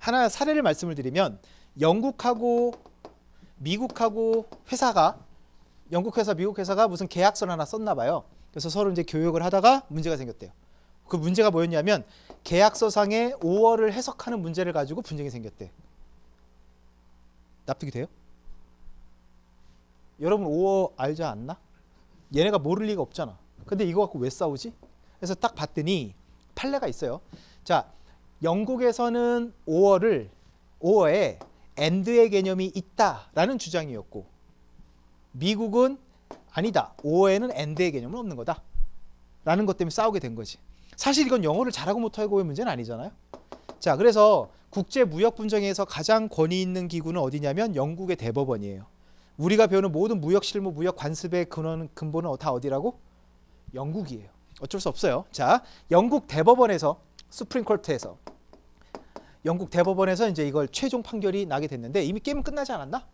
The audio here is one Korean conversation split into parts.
하나 사례를 말씀을 드리면 영국하고 미국하고 회사가 영국 회사 미국 회사가 무슨 계약서를 하나 썼나 봐요. 그래서 서로 이제 교역을 하다가 문제가 생겼대요. 그 문제가 뭐였냐면 계약서상의 5월을 해석하는 문제를 가지고 분쟁이 생겼대. 납득이 돼요? 여러분 5월 알지 않나? 얘네가 모를 리가 없잖아. 근데 이거 갖고 왜 싸우지? 그래서 딱 봤더니 판례가 있어요. 자, 영국에서는 5월을 5월에 end의 개념이 있다라는 주장이었고 미국은 아니다. 5월에는 end의 개념은 없는 거다. 라는 것 때문에 싸우게 된 거지. 사실 이건 영어를 잘하고 못하고의 문제는 아니잖아요. 자, 그래서 국제 무역 분쟁에서 가장 권위 있는 기구는 어디냐면 영국의 대법원이에요. 우리가 배우는 모든 무역 실무, 무역 관습의 근원 근본은 다 어디라고? 영국이에요. 어쩔 수 없어요. 자, 영국 대법원에서 수프림 코트에서 영국 대법원에서 이제 이걸 최종 판결이 나게 됐는데 이미 게임은 끝나지 않았나?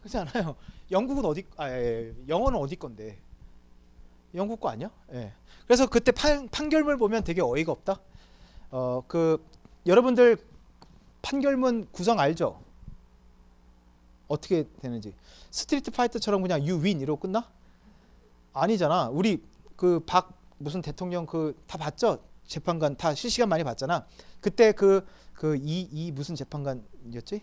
그렇지 않아요. 영국은 어디 아 예, 예. 영어는 어디 건데? 영국 거 아니야? 예. 그래서 그때 판, 판결문 보면 되게 어이가 없다. 어 그 여러분들 판결문 구성 알죠? 어떻게 되는지 스트리트 파이터처럼 그냥 you 이러고 끝나? 아니잖아. 우리 그 박 무슨 대통령 그 다 봤죠? 재판관 다 실시간 많이 봤잖아. 그때 그 그 이 이 무슨 재판관이었지?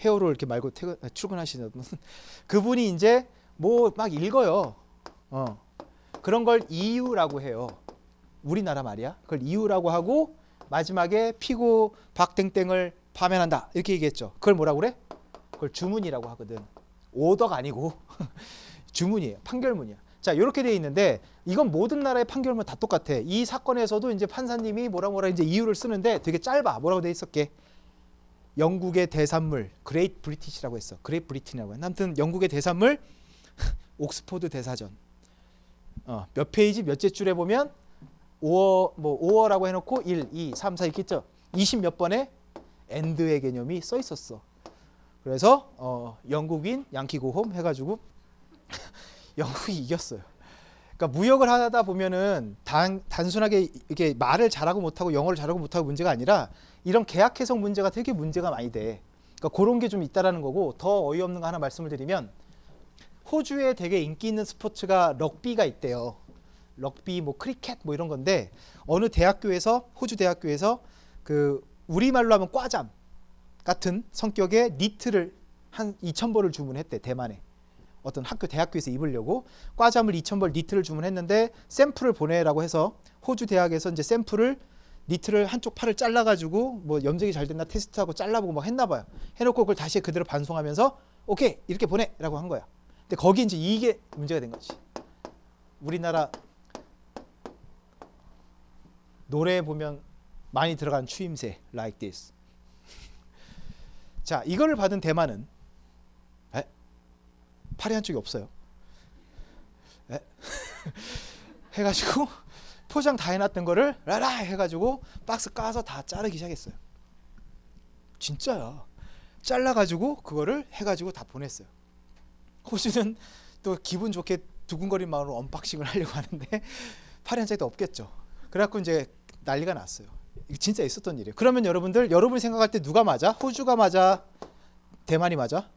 헤어로 이렇게 말고 퇴근 아, 출근하시는 무슨 그분이 이제 뭐 막 읽어요. 어. 그런 걸 이유라고 해요. 우리나라 말이야. 그걸 이유라고 하고 마지막에 피고 박땡땡을 파면한다. 이렇게 얘기했죠. 그걸 뭐라고 그래? 그걸 주문이라고 하거든. 오더가 아니고 주문이에요. 판결문이야. 자, 이렇게 돼 있는데 이건 모든 나라의 판결문 다 똑같아. 이 사건에서도 이제 판사님이 뭐라 뭐라 이제 이유를 쓰는데 되게 짧아. 뭐라고 돼 있었게? 영국의 대산물 그레이트 브리티시라고 했어. 그레이트 브리틴이라고 해. 아무튼 영국의 대산물 옥스포드 대사전. 어, 몇 페이지 몇째 줄에 보면 5어 뭐 5어라고 해 놓고 1, 2, 3, 4 있겠죠. 20 몇 번에 엔드의 개념이 써 있었어. 그래서 어, 영국인 양키 고홈 해 가지고 영국이 이겼어요. 그러니까 무역을 하다 보면은 단, 단순하게 이게 말을 잘하고 못하고 영어를 잘하고 못하고 문제가 아니라 이런 계약 해석 문제가 되게 문제가 많이 돼. 그러니까 그런 게 좀 있다라는 거고 더 어이없는 거 하나 말씀을 드리면 호주에 되게 인기 있는 스포츠가 럭비가 있대요. 럭비 뭐 크리켓 뭐 이런 건데 어느 대학교에서 호주 대학교에서 그 우리말로 하면 과잠 같은 성격의 니트를 한 2,000벌을 주문했대 대만에. 어떤 학교 대학교에서 입으려고 과잠을 2,000벌 니트를 주문했는데 샘플을 보내라고 해서 호주 대학에서 이제 샘플을 니트를 한쪽 팔을 잘라 가지고 뭐 염색이 잘 됐나 테스트하고 잘라보고 막 했나 봐요. 해 놓고 그걸 다시 그대로 반송하면서 오케이 이렇게 보내라고 한 거야. 근데 거기 이제 이게 문제가 된 거지. 우리나라 노래 보면 많이 들어간 추임새 like this. 자 이거를 받은 대만은 에? 팔이 한쪽이 없어요. 에? 해가지고 포장 다 해놨던 거를 라라 해가지고 박스 까서 다 자르기 시작했어요. 진짜야. 잘라가지고 그거를 해가지고 다 보냈어요. 호주는 또 기분 좋게 두근거린 마음으로 언박싱을 하려고 하는데 팔이 한 짝도 없겠죠. 그래갖고 이제 난리가 났어요. 진짜 있었던 일이에요. 그러면 여러분들 여러분이 생각할 때 누가 맞아? 호주가 맞아? 대만이 맞아?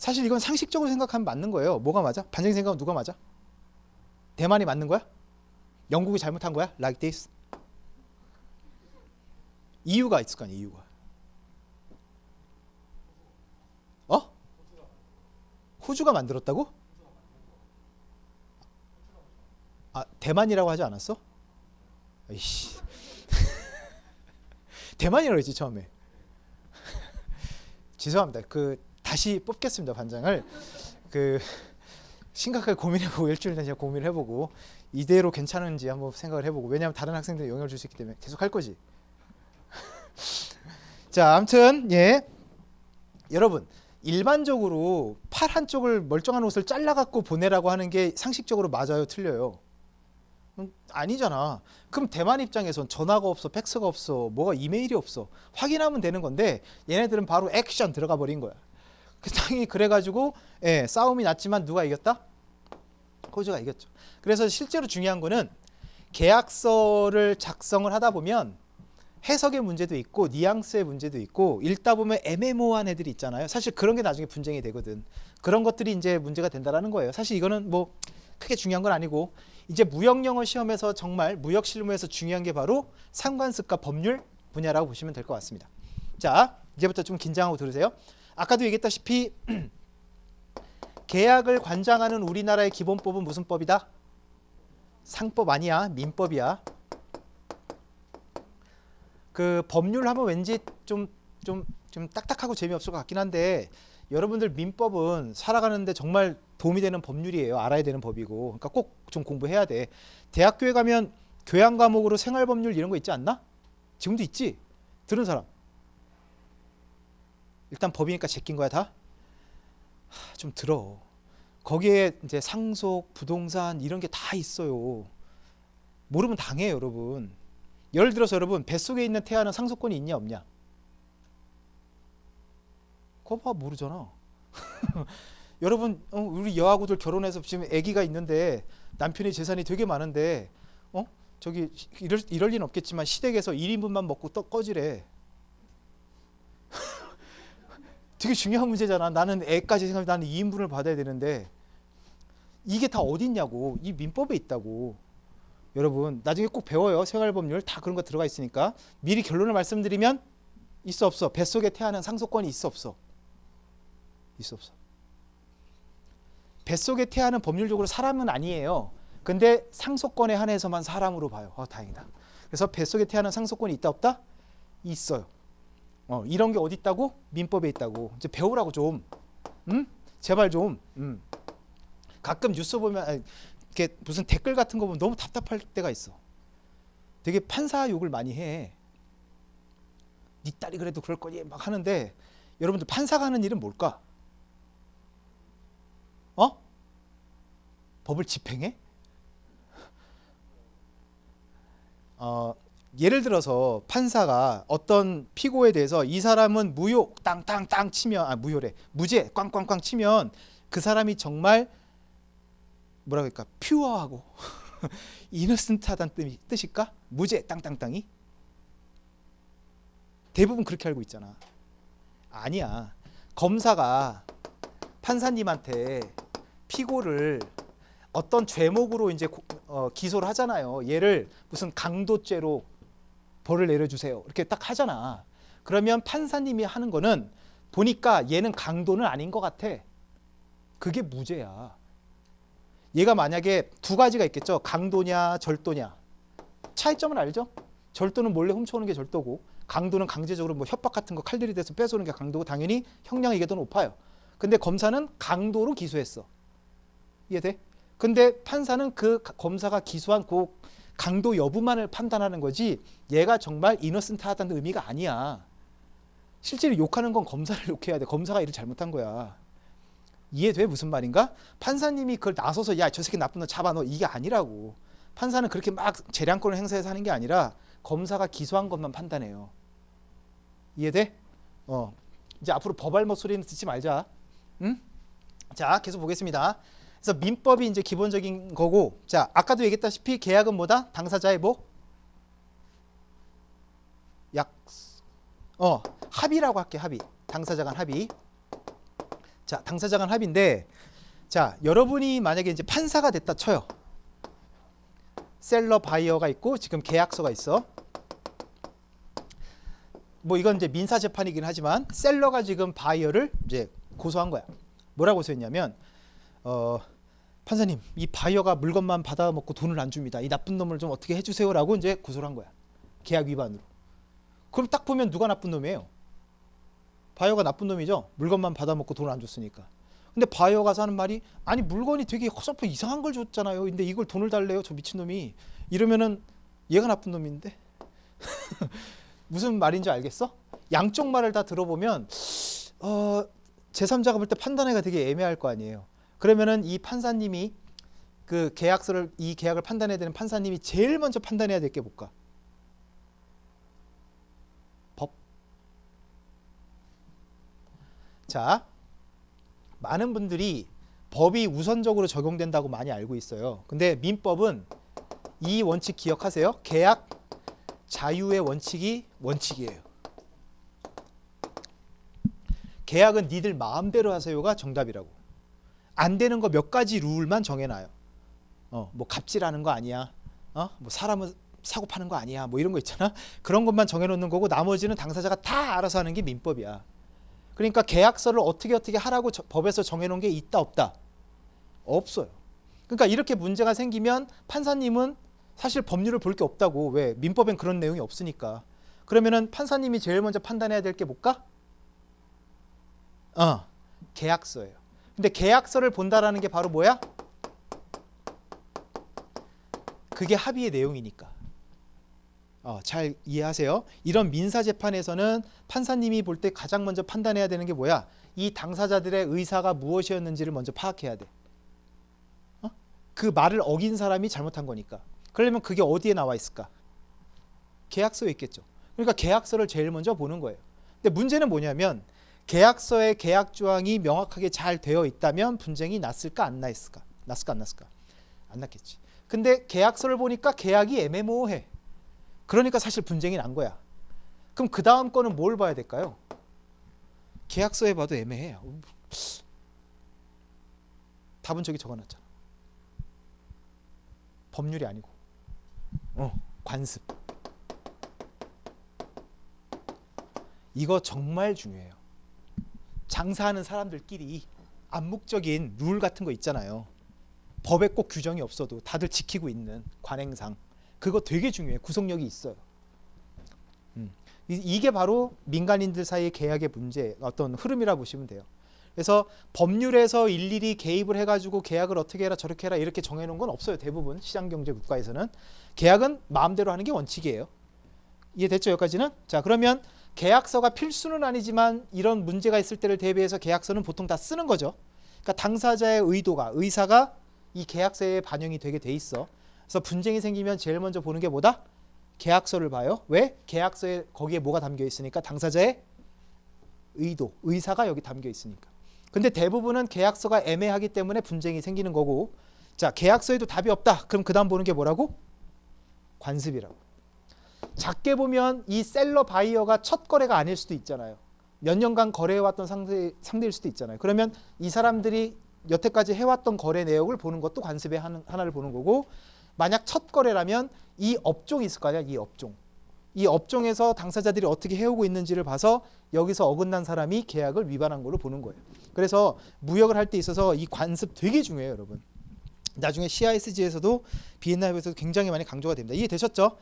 사실 이건 상식적으로 생각하면 맞는 거예요. 뭐가 맞아? 반증 생각하면 누가 맞아? 대만이 맞는 거야? 영국이 잘못한 거야? Like this? 이유가 있을 거 아니야, 이유가. 어? 호주가 만들었다고? 아, 대만이라고 하지 않았어? 이씨. 대만이라고 했지, 처음에. 죄송합니다. 그 다시 뽑겠습니다, 반장을. 그 심각하게 고민해보고 일주일 내내 고민을 해보고 이대로 괜찮은지 한번 생각을 해보고 왜냐하면 다른 학생들 영향을 줄 수 있기 때문에 계속 할 거지. 자, 아무튼 예, 여러분 일반적으로 팔 한쪽을 멀쩡한 옷을 잘라 갖고 보내라고 하는 게 상식적으로 맞아요, 틀려요? 음, 아니잖아. 그럼 대만 입장에선 전화가 없어, 팩스가 없어, 뭐가 이메일이 없어. 확인하면 되는 건데 얘네들은 바로 액션 들어가 버린 거야. 그 당연히 그래가지고 예, 싸움이 났지만 누가 이겼다? 호주가 이겼죠. 그래서 실제로 중요한 거는 계약서를 작성을 하다 보면 해석의 문제도 있고 뉘앙스의 문제도 있고 읽다 보면 애매모호한 애들이 있잖아요. 사실 그런 게 나중에 분쟁이 되거든. 그런 것들이 이제 문제가 된다라는 거예요. 사실 이거는 뭐 크게 중요한 건 아니고 이제 무역 영어 시험에서 정말 무역 실무에서 중요한 게 바로 상관습과 법률 분야라고 보시면 될 것 같습니다. 자, 이제부터 좀 긴장하고 들으세요. 아까도 얘기했다시피 계약을 관장하는 우리나라의 기본법은 무슨 법이다? 상법 아니야, 민법이야. 그 법률 하면 왠지 좀 좀 좀 딱딱하고 재미없을 것 같긴 한데 여러분들 민법은 살아가는데 정말 도움이 되는 법률이에요. 알아야 되는 법이고. 그러니까 꼭 좀 공부해야 돼. 대학교에 가면 교양 과목으로 생활 법률 이런 거 있지 않나? 지금도 있지. 들은 사람. 일단 법이니까 제낀 거야 다. 하, 좀 들어. 거기에 이제 상속, 부동산 이런 게 다 있어요. 모르면 당해요, 여러분. 예를 들어서 여러분 뱃속에 있는 태아는 상속권이 있냐 없냐? 그거 봐 모르잖아. 여러분 어, 우리 여아구들 결혼해서 지금 아기가 있는데 남편이 재산이 되게 많은데 어 저기 이럴 이럴 리는 없겠지만 시댁에서 1인분만 먹고 떡 꺼지래. 되게 중요한 문제잖아. 나는 애까지 생각해 나는 2인분을 받아야 되는데 이게 다 어딨냐고. 이 민법에 있다고. 여러분 나중에 꼭 배워요. 생활법률. 다 그런 거 들어가 있으니까. 미리 결론을 말씀드리면 있어 없어. 뱃속에 태어난 상속권이 있어 없어? 있어 없어. 뱃속에 태어난 법률적으로 사람은 아니에요. 근데 상속권에 한해서만 사람으로 봐요. 어 다행이다. 그래서 뱃속에 태어난 상속권이 있다 없다? 있어요 어 이런 게 어디 있다고 민법에 있다고 이제 배우라고 좀 음? 제발 좀 음. 가끔 뉴스 보면 아니, 이렇게 무슨 댓글 같은 거 보면 너무 답답할 때가 있어. 되게 판사 욕을 많이 해. 네 딸이 그래도 그럴 거니 막 하는데 여러분들 판사가 하는 일은 뭘까? 어? 법을 집행해? 어, 예를 들어서 판사가 어떤 피고에 대해서 이 사람은 무효 땅땅땅 치면 아 무효래. 무죄 꽝꽝꽝 치면 그 사람이 정말 뭐라 그럴까? 퓨어하고 이너센트하다는 뜻일까? 무죄 땅땅땅이? 대부분 그렇게 알고 있잖아. 아니야. 검사가 판사님한테 피고를 어떤 죄목으로 이제 고- 어, 기소를 하잖아요. 얘를 무슨 강도죄로 벌을 내려주세요 이렇게 딱 하잖아 그러면 판사님이 하는 거는 보니까 얘는 강도는 아닌 것 같아 그게 무죄야 얘가 만약에 두 가지가 있겠죠. 강도냐 절도냐. 차이점을 알죠? 절도는 몰래 훔쳐오는 게 절도고 강도는 강제적으로 뭐 협박 같은 거 칼들이 돼서 뺏어오는 게 강도고 당연히 형량이 이게 더 높아요. 근데 검사는 강도로 기소했어. 이해돼? 근데 판사는 그 가- 검사가 기소한 그 강도 여부만을 판단하는 거지 얘가 정말 이너센트하다는 의미가 아니야. 실제로 욕하는 건 검사를 욕해야 돼. 검사가 일을 잘못한 거야. 이해돼 무슨 말인가? 판사님이 그걸 나서서 야 저 새끼 나쁜 놈 잡아 너 이게 아니라고. 판사는 그렇게 막 재량권을 행사해서 하는 게 아니라 검사가 기소한 것만 판단해요. 이해돼? 어. 이제 앞으로 법알못 소리는 듣지 말자. 응? 자, 계속 보겠습니다. 그래서 민법이 이제 기본적인 거고, 자, 아까도 얘기했다시피 계약은 뭐다? 당사자의 뭐? 약, 어, 합의라고 할게, 합의. 당사자 간 합의. 자, 당사자 간 합의인데 자, 여러분이 만약에 이제 판사가 됐다 쳐요. 셀러 바이어가 있고 지금 계약서가 있어. 뭐 이건 이제 민사 재판이긴 하지만 셀러가 지금 바이어를 이제 고소한 거야. 뭐라고 고소했냐면 어 판사님, 이 바이어가 물건만 받아 먹고 돈을 안 줍니다. 이 나쁜 놈을 좀 어떻게 해 주세요라고 이제 고소를 한 거야. 계약 위반으로. 그럼 딱 보면 누가 나쁜 놈이에요? 바이어가 나쁜 놈이죠. 물건만 받아먹고 돈을 안 줬으니까. 근데 바이어 가서 하는 말이 아니 물건이 되게 허접해 이상한 걸 줬잖아요. 근데 이걸 돈을 달래요. 저 미친 놈이 이러면은 얘가 나쁜 놈인데 무슨 말인지 알겠어? 양쪽 말을 다 들어보면 어 제3자가 볼 때 판단하기가 되게 애매할 거 아니에요. 그러면은 이 판사님이 그 계약서를 이 계약을 판단해야 되는 판사님이 제일 먼저 판단해야 될 게 뭘까? 법. 자, 많은 분들이 법이 우선적으로 적용된다고 많이 알고 있어요. 근데 민법은 이 원칙 기억하세요. 계약 자유의 원칙이 원칙이에요. 계약은 니들 마음대로 하세요가 정답이라고. 안 되는 거 몇 가지 룰만 정해놔요. 어, 뭐 갑질하는 거 아니야. 어, 뭐 사람은 사고 파는 거 아니야. 뭐 이런 거 있잖아. 그런 것만 정해놓는 거고 나머지는 당사자가 다 알아서 하는 게 민법이야. 그러니까 계약서를 어떻게 어떻게 하라고 저- 법에서 정해놓은 게 있다 없다 없어요. 그러니까 이렇게 문제가 생기면 판사님은 사실 법률을 볼 게 없다고 왜 민법엔 그런 내용이 없으니까 그러면은 판사님이 제일 먼저 판단해야 될 게 뭘까? 어 계약서예요. 근데 계약서를 본다라는 게 바로 뭐야? 그게 합의의 내용이니까. 어, 잘 이해하세요. 이런 민사 재판에서는 판사님이 볼 때 가장 먼저 판단해야 되는 게 뭐야? 이 당사자들의 의사가 무엇이었는지를 먼저 파악해야 돼. 어? 그 말을 어긴 사람이 잘못한 거니까. 그러려면 그게 어디에 나와 있을까? 계약서에 있겠죠. 그러니까 계약서를 제일 먼저 보는 거예요. 근데 문제는 뭐냐면 계약서에 계약 조항이 명확하게 잘 되어 있다면 분쟁이 났을까 안 났을까? 났을까 안 났을까? 안 났겠지. 근데 계약서를 보니까 계약이 애매모호해. 그러니까 사실 분쟁이 난 거야. 그럼 그 다음 거는 뭘 봐야 될까요? 계약서에 봐도 애매해요. 답은 저기 적어놨잖아. 법률이 아니고, 어 관습. 이거 정말 중요해요. 장사하는 사람들끼리 암묵적인 룰 같은 거 있잖아요. 법에 꼭 규정이 없어도 다들 지키고 있는 관행상 그거 되게 중요해. 구속력이 있어요. 음. 이- 이게 바로 민간인들 사이의 계약의 문제 어떤 흐름이라 보시면 돼요. 그래서 법률에서 일일이 개입을 해가지고 계약을 어떻게 해라 저렇게 해라 이렇게 정해놓은 건 없어요. 대부분 시장경제 국가에서는 계약은 마음대로 하는 게 원칙이에요. 이해됐죠 여기까지는? 자 그러면 계약서가 필수는 아니지만 이런 문제가 있을 때를 대비해서 계약서는 보통 다 쓰는 거죠. 그러니까 당사자의 의도가 의사가 이 계약서에 반영이 되게 돼 있어. 그래서 분쟁이 생기면 제일 먼저 보는 게 뭐다? 계약서를 봐요. 왜? 계약서에 거기에 뭐가 담겨 있으니까 당사자의 의도, 의사가 여기 담겨 있으니까. 근데 대부분은 계약서가 애매하기 때문에 분쟁이 생기는 거고. 자, 계약서에도 답이 없다. 그럼 그다음 보는 게 뭐라고? 관습이라고. 작게 보면 이 셀러 바이어가 첫 거래가 아닐 수도 있잖아요. 몇 년간 거래해왔던 상대, 상대일 수도 있잖아요. 그러면 이 사람들이 여태까지 해왔던 거래 내역을 보는 것도 관습의 한- 하나를 보는 거고 만약 첫 거래라면 이 업종이 있을 거 아니야 이 업종 이 업종에서 당사자들이 어떻게 해오고 있는지를 봐서 여기서 어긋난 사람이 계약을 위반한 걸로 보는 거예요 그래서 무역을 할 때 있어서 이 관습 되게 중요해요 여러분 나중에 CISG에서도 비엔나에서도 굉장히 많이 강조가 됩니다 이해되셨죠?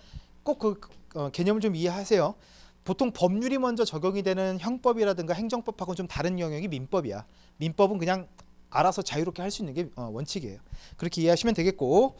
꼭그 개념을 좀 이해하세요. 보통 법률이 먼저 적용이 되는 형법이라든가 행정법하고는 좀 다른 영역이 민법이야. 민법은 그냥 알아서 자유롭게 할 수 있는 게 어, 원칙이에요. 그렇게 이해하시면 되겠고